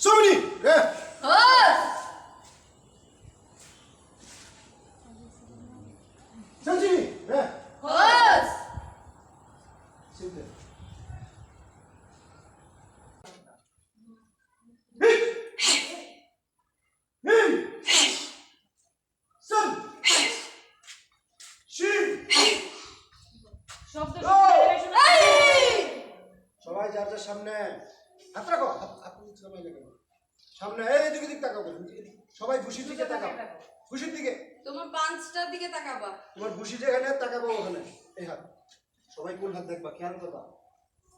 소민이 예 헛! 상진이 예 헛! 지금 শব্দ ও! এই! সবাই যার যার সামনে হাত রাখো হাত সামনে এই দিকে দিক তাকাবো সবাই ভুসির দিকে তাকাবো ভুসির দিকে? তোমার পাঁচটার দিকে তাকাবা। তোমার ভুসি যেখানে তাকাবো ওখানে। এই হাত। সবাই কোন হাত দেখবা? খেয়াল করবা।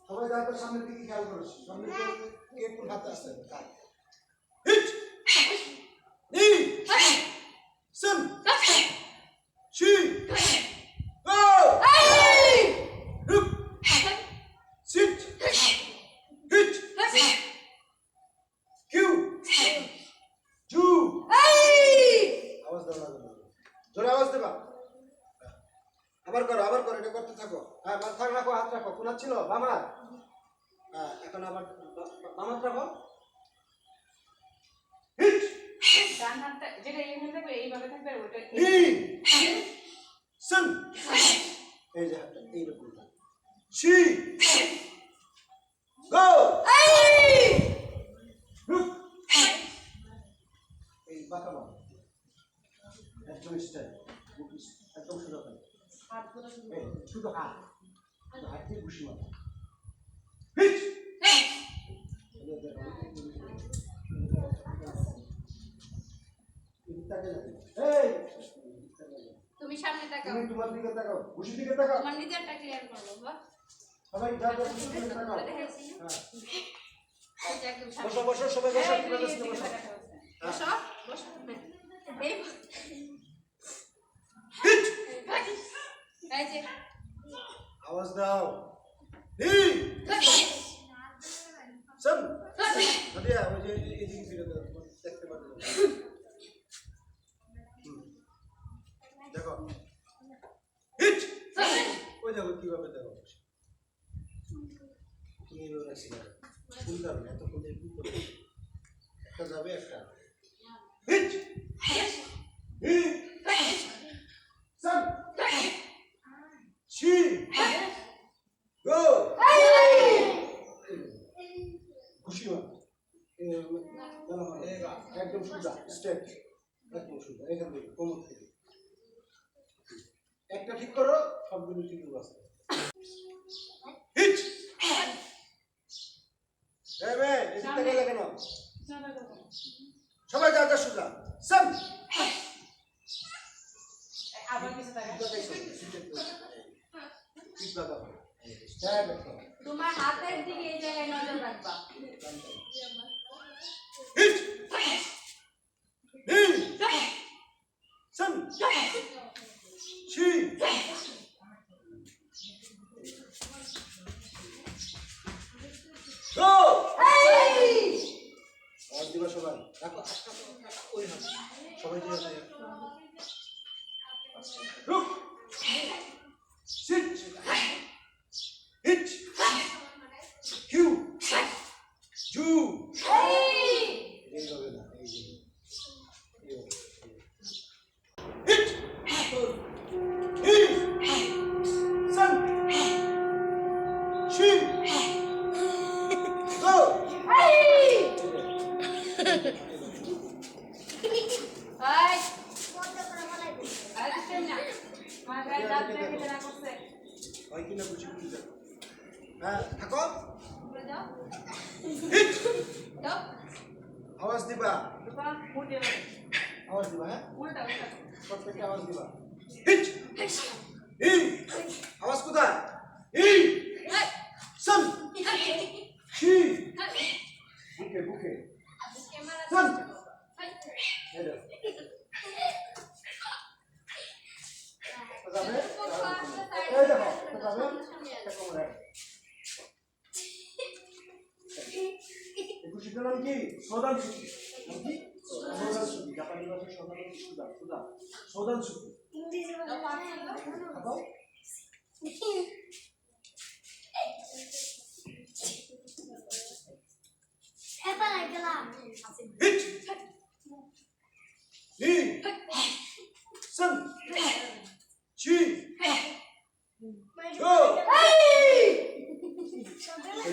সবাই যার সামনের দিকে খেয়াল করো। সামনে কে কোন হাত আসছে? কার হিট নি সন শি গো এই! রুক সিট হিট কিউ জু এই! আওয়াজ দাও না দাও না। জোরে আওয়াজ দেবা আবার করো আবার করো এটা করতে থাকো হ্যাঁ মাথা রাখো হাত রাখো কোন হাত ছিল বামা হ্যাঁ এখন আবার বামা রাখো ডান হাতটা যেটা এইখানে থাকবে এইভাবে থাকবে ওটা সন এই যে হাতটা এইরকম শি গো! এই! রুক বাঁকা একদম স্টাইল সোজা শুধু হাত। তুমি সামনে তাকাও। তুমি তোমার দিকে তাকাও ঘুষির দিকে তাকাও। তোমার নিজেরটা ক্লিয়ার করো বাবা। সবাই যা যা ঘুষির দিকে তাকাও। হ্যাঁ। বসো বসো সবাই বসো এই বসো। বসো বসো, বসো। এই হিট এই যে আওয়াজ দাও হি সন নদিয়া ওই যে এদিকে ফিরে দাও দেখতে পারবে দেখো হিট ওই দেখো কীভাবে দেখো তুমি এভাবে রাখছি না না এতক্ষণ দিয়ে একটা যাবে একটা হিট হি সন শি গো খুশি হয় একদম সোজা স্টেপ একদম সোজা এখান থেকে কোমর থেকে। একটা ঠিক করো সবগুলো ঠিক আছে হিট মেয়ে এদিক থেকে কেন? সবাই যা যা সোজা। সান আবার কিছু তোমার হাতের দিকে এই জায়গায় নজর রাখবা। আওয়াজ দিবা। আওয়াজ দিবা হ্যাঁ? প্রত্যেকটা আওয়াজ দিবা। হি আওয়াজ কোথায়? হি এই! সান শি এই! বুকে বুকে ক্যামেরা সান এই! এই দেখো যাবে এই দেখো যাবে একটা কোমর রাখো এই খুশিটার নাম কি? সোদান সুখী। কি সোদান সুখী জাপানি ভাষায় সোদান সুদা সুদা সোদান সুখী দাও। খাব Peppa like a lot. হিট নি সন চি গো এই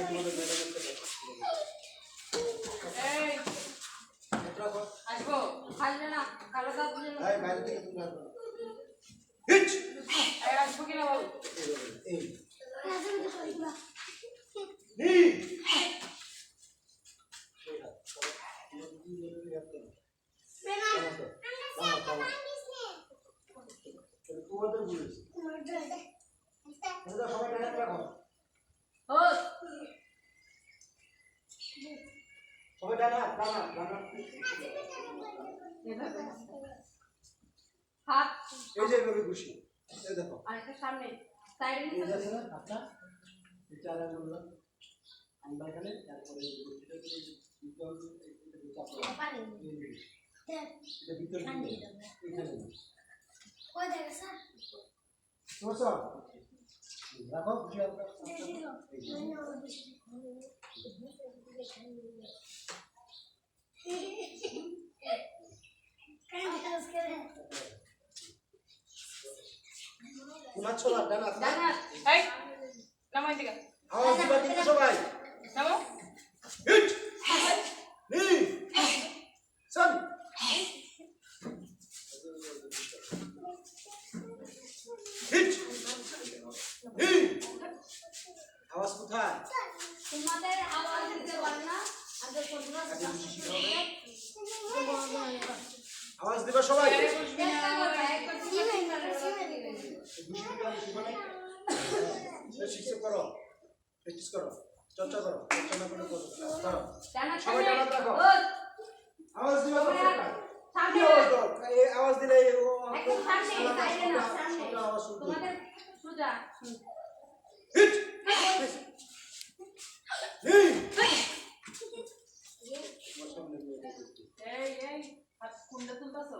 তোমাদের ম্যাডামের এই রাখো আসব খাইলে না কালো দাঁত দিলে এই বাইরে থেকে তুমি আসবে হিট এই আসব কিনা বল এই নি তোমাদের বলেছি সবাই ডানে হোস সবাই ডানে হাত ডান। হাত এই যে এভাবে খুশি এই দেখো। আরেকটা সামনে। সাইডে যে আছে না হাতটা? এই চার আঙ্গুল আমরা এখানে তারপরে গুটিটা দিয়ে যে, এটা ভিতরে? রাখো হাতটা। এই যে। ঘুমাচ্ছো না ডান? ডান এই নামাই দিকে আওয়াজ দিবা কিন্তু সবাই নামো হিট নি সন হিট নি আওয়াজ কোথায় তোমাদের আওয়াজ দিতে পারে না আগে কোনটা আওয়াজ দিবা সবাই? করো। প্র্যাকটিস করো। চর্চা করো। চর্চা না করলে করো রাখো। আওয়াজ দিবা দিলে আওয়াজ শুনতে। তোমাদের সোজা হিট নি তোমার সামনে নিয়ে যাচ্ছি। এই এই কুন্ডা তুলতাছো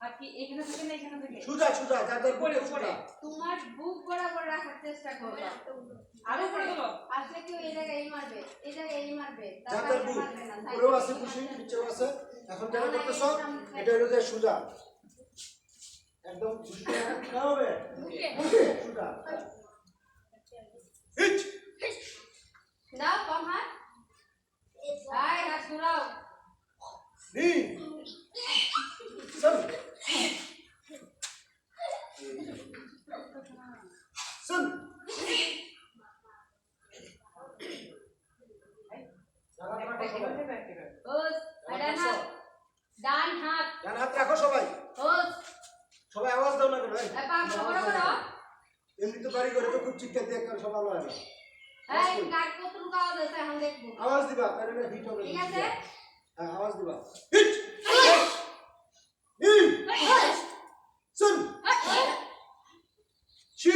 হাত কি এখানে থেকে না এখানে থেকে? সুজা সুজা যাদের উপরে, বুকে তোমার বুক বরাবর রাখার চেষ্টা করবে আরও আসলে কেউ এই জায়গায় এই মারবে এই জায়গায় এই মারবে। যাদের বুক। উপরেও আছে খুশি নিচেও আছে। এখন যারা করতেছ এটা হলো যে সুজা। একদম খুশি হবে সুজা। ডান হাত ডান হাত। ডান হাত রাখো সবাই। সবাই আওয়াজ দাও না কেন এমনি তো বাড়ি করে তো খুব চিৎকার দিয়ে কারণ সব আলো আওয়াজ দিবা কারণ হিট মানে হবে ঠিক আছে? হ্যাঁ আওয়াজ দিবা। হিট হিট শুন শি